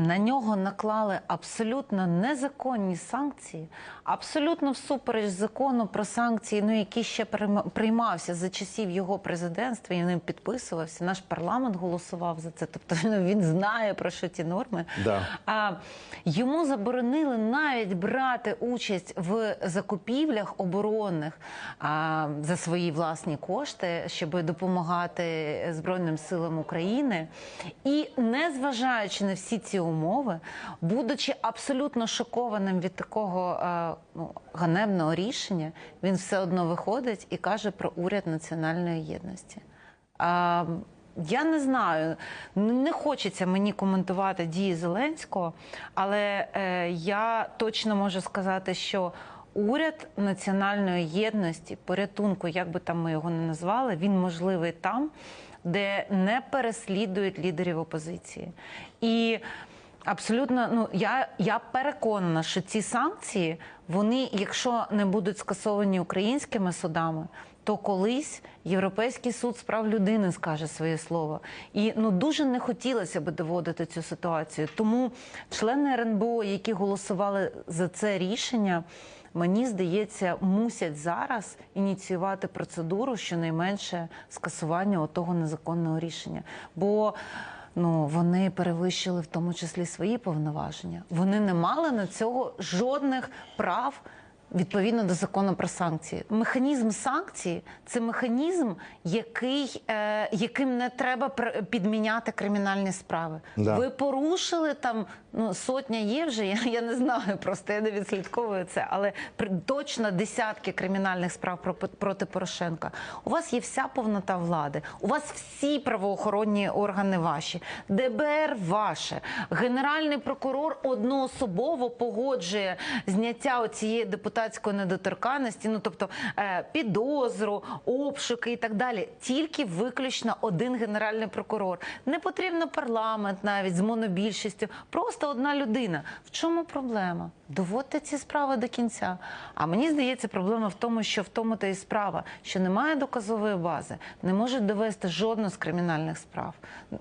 На нього наклали абсолютно незаконні санкції, абсолютно всупереч закону про санкції, ну який ще прийма- приймався за часів його президентства, і ним підписувався. Наш парламент голосував за це. Тобто ну, він знає про що ті норми. Да. А, йому заборонили навіть брати участь в закупівлях оборонних а, за свої власні кошти, щоб допомагати Збройним силам України. І незважаючи на всі ці умови, будучи абсолютно шокованим від такого е, ну, ганебного рішення, він все одно виходить і каже про уряд національної єдності. Я не знаю, не хочеться мені коментувати дії Зеленського, але е, я точно можу сказати, що уряд національної єдності, порятунку, як би там ми його не назвали, він можливий там, де не переслідують лідерів опозиції. І Абсолютно, ну я, я переконана, що ці санкції, вони, якщо не будуть скасовані українськими судами, то колись Європейський суд з прав людини скаже своє слово. І ну дуже не хотілося би доводити цю ситуацію. Тому члени РНБО, які голосували за це рішення, мені здається, мусять зараз ініціювати процедуру щонайменше скасування того незаконного рішення. Бо Ну, вони перевищили в тому числі свої повноваження. Вони не мали на цього жодних прав відповідно до закону про санкції. Механізм санкцій це механізм, який, е, яким не треба підміняти кримінальні справи. Да. Ви порушили там ну сотня є вже. Я, я не знаю, просто я не відслідковую це, але точно десятки кримінальних справ про, проти Порошенка. У вас є вся повнота влади. У вас всі правоохоронні органи ваші, ДБР ваше, генеральний прокурор одноособово погоджує зняття цієї депутатської недоторканності. Ну тобто е, підозру, обшуки і так далі. Тільки виключно один генеральний прокурор. Не потрібно парламент навіть з монобільшістю. Просто одна людина. В чому проблема? Доводьте ці справи до кінця. А мені здається, проблема в тому, що в тому та і справа, що немає доказової бази, не можуть довести жодну з кримінальних справ.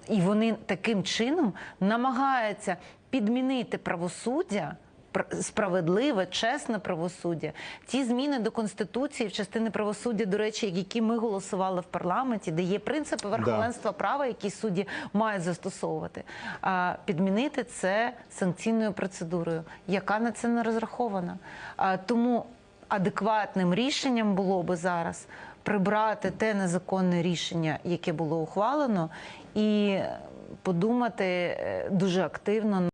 І вони таким чином намагаються підмінити правосуддя. Пр- Справедливе, чесне правосуддя. Ті зміни до конституції в частини правосуддя, до речі, які ми голосували в парламенті, де є принципи верховенства права, які судді мають застосовувати. А підмінити це санкційною процедурою, яка на це не розрахована. А, тому адекватним рішенням було би зараз прибрати те незаконне рішення, яке було ухвалено, і подумати е, дуже активно